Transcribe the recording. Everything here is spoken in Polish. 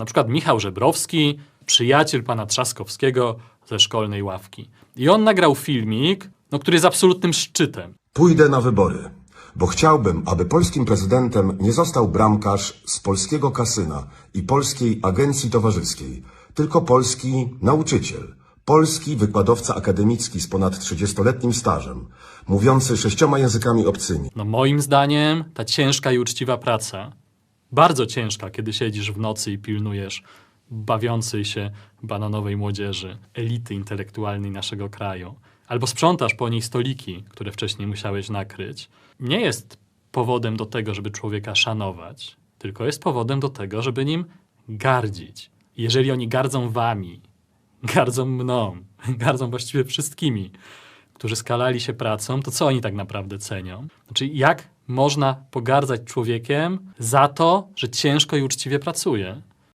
Na przykład Michał Żebrowski, przyjaciel pana Trzaskowskiego ze szkolnej ławki. I on nagrał filmik, no, który jest absolutnym szczytem. Pójdę na wybory, bo chciałbym, aby polskim prezydentem nie został bramkarz z polskiego kasyna i polskiej agencji towarzyskiej, tylko polski nauczyciel, polski wykładowca akademicki z ponad 30-letnim stażem, mówiący sześcioma językami obcymi. No moim zdaniem ta ciężka i uczciwa praca, bardzo ciężka, kiedy siedzisz w nocy i pilnujesz bawiącej się bananowej młodzieży, elity intelektualnej naszego kraju, albo sprzątasz po niej stoliki, które wcześniej musiałeś nakryć, nie jest powodem do tego, żeby człowieka szanować, tylko jest powodem do tego, żeby nim gardzić. Jeżeli oni gardzą wami, gardzą mną, gardzą właściwie wszystkimi, którzy skalali się pracą, to co oni tak naprawdę cenią? Znaczy, jak można pogardzać człowiekiem za to, że ciężko i uczciwie pracuje?